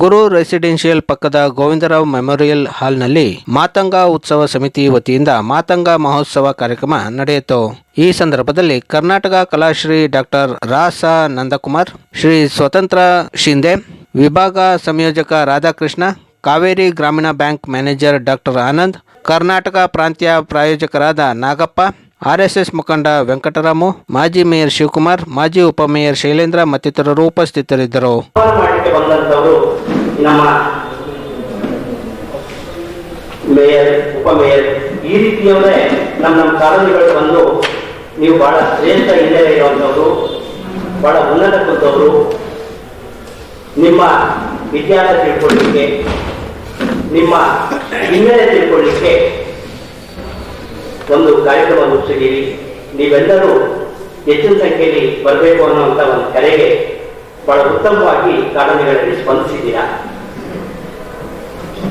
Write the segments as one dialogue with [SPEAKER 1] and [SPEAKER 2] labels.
[SPEAKER 1] ಗುರು residential ಪಕ್ಕದ Govinda Rao memorial ಹಾಲ್ನಲ್ಲಿ ಮಾತಂಗ ಉತ್ಸವ ಸಮಿತಿ ವತಿಯಿಂದ ಮಾತಂಗ ಮಹೋತ್ಸವ ಕಾರ್ಯಕ್ರಮ ನಡೆಯಿತು. ಈ ಸಂದರ್ಭದಲ್ಲಿ ಕರ್ನಾಟಕ ಕಲಾಶ್ರೀ ಡಾಕ್ಟರ್ ರಾಸ ನಂದಕುಮಾರ್, ಶ್ರೀ ಸ್ವತಂತ್ರ ಶಿಂದೆ ವಿಭಾಗ ಸಂಯೋಜಕ Radhakrishna, Kaveri Grameena bank manager doctor Anand, Karnataka ಪ್ರಾಂತ್ಯ ಪ್ರಾಯೋಜಕರಾದ ನಾಗಪ್ಪ ಆರ್ಎಸ್ಎಸ್ ಮುಖಂಡ ವೆಂಕಟರಾಮು, ಮಾಜಿ ಮೇಯರ್ ಶಿವಕುಮಾರ್, ಮಾಜಿ ಉಪಮೇಯರ್ ಶೈಲೇಂದ್ರ ಮತ್ತಿತರರು ಉಪಸ್ಥಿತರಿದ್ದರು.
[SPEAKER 2] ಮೇಯರ್ ಉಪಮೇಯರ್ ಈ ರೀತಿಯವರೇ ನಮ್ಮ ನಮ್ಮ ಕಾಲೋನಿಗಳು ಬಂದು ನೀವು ಬಹಳ ಶ್ರೇಷ್ಠ ಹಿನ್ನೆಲೆ ಇರುವಂಥವ್ರು, ಬಹಳ ಉನ್ನತ ಕುರಿತವರು ನಿಮ್ಮ ವಿದ್ಯಾರ್ಥ ತಿಳ್ಕೊಳ್ಳಿಕ್ಕೆ, ನಿಮ್ಮ ಹಿನ್ನೆಲೆ ತಿಳ್ಕೊಳ್ಳಿಕ್ಕೆ ಕಾರ್ಯಕ್ರಮ ರೂಪಿಸಿದ್ದೀವಿ ನೀವೆಲ್ಲರೂ ಹೆಚ್ಚಿನ ಸಂಖ್ಯೆಯಲ್ಲಿ ಬರಬೇಕು ಅನ್ನುವಂಥ ಒಂದು ಕರೆಗೆ ಬಹಳ ಉತ್ತಮವಾಗಿ ಕಾರಣಗಳಲ್ಲಿ ಸ್ಪಂದಿಸಿದ್ದೀರಾ?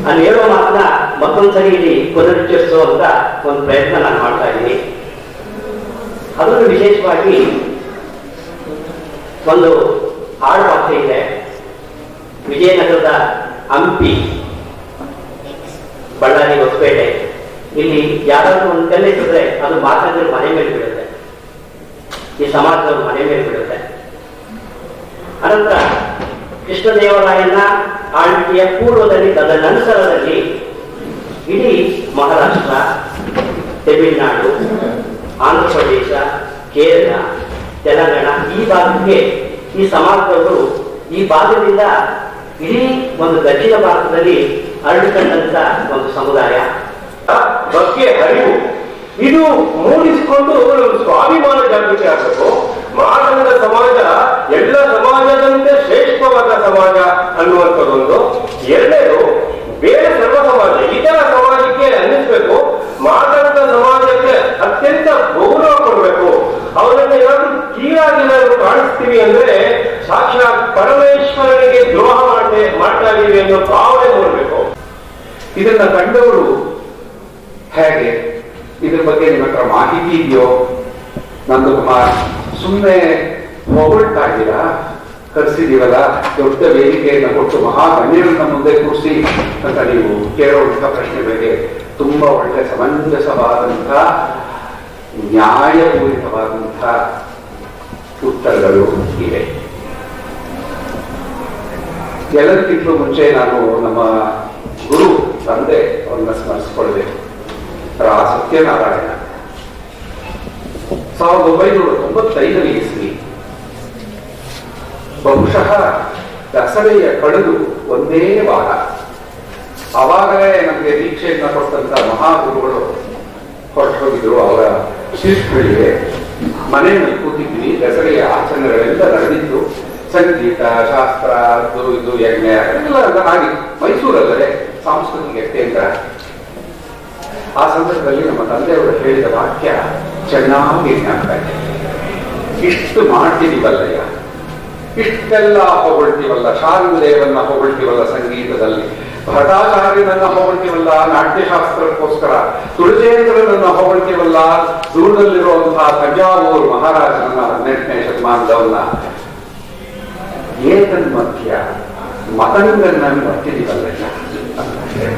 [SPEAKER 2] ನಾನು ಹೇಳೋ ಮಾತನ್ನ ಮತ್ತೊಂದ್ಸರಿ ಇಲ್ಲಿ ಪುನರುಚ್ಚರಿಸುವಂತ ಒಂದು ಪ್ರಯತ್ನ ನಾನು ಮಾಡ್ತಾ ಇದ್ದೀನಿ. ಅದರಲ್ಲೂ ವಿಶೇಷವಾಗಿ ಒಂದು ಹಾಡು ಇದೆ. ವಿಜಯನಗರದ ಹಂಪಿ ಇಲ್ಲಿ ಯಾರಾದ್ರೂ ಒಂದು ಕಲ್ಲಿಟ್ಟಿದ್ರೆ ಅದು ಮಾತಾಡಿದ್ರೆ ಮನೆ ಮೇಲೆ ಬಿಡುತ್ತೆ ಈ ಸಮಾಜದ ಮನೆ ಮೇಲೆ ಬಿಡುತ್ತೆ ಅನಂತರ ಕೃಷ್ಣದೇವರಾಯನ ಆಳ್ವಿಕೆಯ ಪೂರ್ವದಲ್ಲಿ ತದನಂತರದಲ್ಲಿ ಇಡೀ ಮಹಾರಾಷ್ಟ್ರ, ತಮಿಳುನಾಡು ಆಂಧ್ರ ಪ್ರದೇಶ ಕೇರಳ, ತೆಲಂಗಾಣ ಈ ಭಾಗಕ್ಕೆ ಈ ಸಮಾಜದವರು ಈ ಭಾಗದಿಂದ ಇಡೀ ಒಂದು ದಕ್ಷಿಣ ಭಾರತದಲ್ಲಿ ಹರಡಿಕೊಂಡಂತ ಒಂದು ಸಮುದಾಯ.
[SPEAKER 3] ಬಗ್ಗೆ ಅರಿವು ಇದು ಮೂಡಿಸಿಕೊಂಡು ಒಂದು ಸ್ವಾಭಿಮಾನ ಜಾಗೃತಿ ಆಗಬೇಕು. ಮಾನವನ ಸಮಾಜ, ಎಲ್ಲ ಸಮಾಜದಂತೆ ಶ್ರೇಷ್ಠವಾದ ಸಮಾಜ ಅನ್ನುವಂಥದ್ದೊಂದು. ಎರಡನೇದು, ಬೇರೆ ಸರ್ವ ಸಮಾಜ, ಇತರ ಸಮಾಜಕ್ಕೆ ಅನ್ನಿಸ್ಬೇಕು. ಮಾನವನ ಸಮಾಜಕ್ಕೆ ಅತ್ಯಂತ ಗೌರವ ಕೊಡಬೇಕು. ಅವರನ್ನ ಏನಾದ್ರೂ ಕೀಳಾಗಿ ನಾವು ಕಾಣಿಸ್ತೀವಿ ಅಂದ್ರೆ ಸಾಕ್ಷಾತ್ ಪರಮೇಶ್ವರನಿಗೆ ದ್ರೋಹ ಮಾಡ್ತೆ ಮಾಡ್ತಾ ಇದ್ದೀವಿ ಅನ್ನೋ ಭಾವನೆ ಮೂಡಬೇಕು. ಇದನ್ನ ಕಂಡವರು ಹೇಗೆ? ಇದ್ರ ಬಗ್ಗೆ ನಿಮ್ಮ ಹತ್ರ ಮಾಹಿತಿ ಇದೆಯೋ? ನಂದಕುಮಾರ್ ಸುಮ್ಮನೆ ಹೊಗಳ್ತಾ ಇದ್ದೀರಾ? ಕರೆಸಿದೀವಲ್ಲ ದೊಡ್ಡ ವೇದಿಕೆಯನ್ನು ಕೊಟ್ಟು ಮಹಾ ಗಣ್ಯರನ್ನ ಮುಂದೆ ಕೂರಿಸಿ ಅಂತ ನೀವು ಕೇಳುವಂತಹ ಪ್ರಶ್ನೆ ಬಗ್ಗೆ ತುಂಬಾ ಒಳ್ಳೆ ಸಮಂಜಸವಾದಂಥ ನ್ಯಾಯಪೂರಿತವಾದಂತಹ ಉತ್ತರಗಳು ಇವೆ. ಎಲ್ಲದಕ್ಕಿಂತಲೂ ಮುಂಚೆ ನಾನು ನಮ್ಮ ಸತ್ಯನಾರಾಯಣ ಸಾವಿರದ ಒಂಬೈನೂರ ತೊಂಬತ್ತೈದನೇ ಇಸ್ವಿ. ಬಹುಶಃ ದಸರೆಯ ಕಳೆದು ಒಂದೇ ವಾರ. ಅವಾಗಲೇ ನಮಗೆ ದೀಕ್ಷೆಯನ್ನ ಕೊಟ್ಟಂತ ಮಹಾಗುರುಗಳು ಹೊರಟು ಹೋಗಿದ್ರು ಅವರ ಶಿಷ್ಯರಿಗೆ ಮನೆಯಲ್ಲಿ ಕೂತಿದ್ವಿ, ದಸರೆಯ ಆಚರಣೆಗಳೆಲ್ಲ ನಡೆದಿತ್ತು. ಸಂಗೀತ, ಶಾಸ್ತ್ರ, ಅದು ಇದು, ಯಜ್ಞ ಎಲ್ಲ ಹಾಗೆ ಮೈಸೂರಲ್ಲದೆ ಸಾಂಸ್ಕೃತಿಕ ಕೇಂದ್ರ ಆ ಸಂದರ್ಭದಲ್ಲಿ ನಮ್ಮ ತಂದೆಯವರು ಹೇಳಿದ ವಾಕ್ಯ, ಚೆನ್ನಾಗಿ ಜ್ಞಾಪಕ ಇದೆ ಇಷ್ಟು ಬಲ್ಲಯ್ಯ ಇಷ್ಟೆಲ್ಲ ಹೊಗಳ್ತೀವಲ್ಲ? ಶಾರುದೇವನ್ನ ಹೊಗಳ್ತೀವಲ್ಲ ಸಂಗೀತದಲ್ಲಿ? ಭಟಾಚಾರ್ಯನನ್ನ ಹೊಗಳ್ತೀವಲ್ಲ? ನಾಟ್ಯಶಾಸ್ತ್ರಕ್ಕೋಸ್ಕರ? ತುಳಜೇಂದ್ರನನ್ನ ಹೊಗಳ್ತೀವಲ್ಲ? ದೂರದಲ್ಲಿರುವಂತಹ ತಂಜಾವೂರು ಮಹಾರಾಜನನ್ನ ಹದಿನೆಂಟನೇ ಶತಮಾನದವನ್ನ? ಏತನ್ ಮಧ್ಯ ಮತಂಗನ್ನ ಮರ್ತಿದೀವಲ್ಲಯ್ಯ ಅಂತ ಹೇಳಿ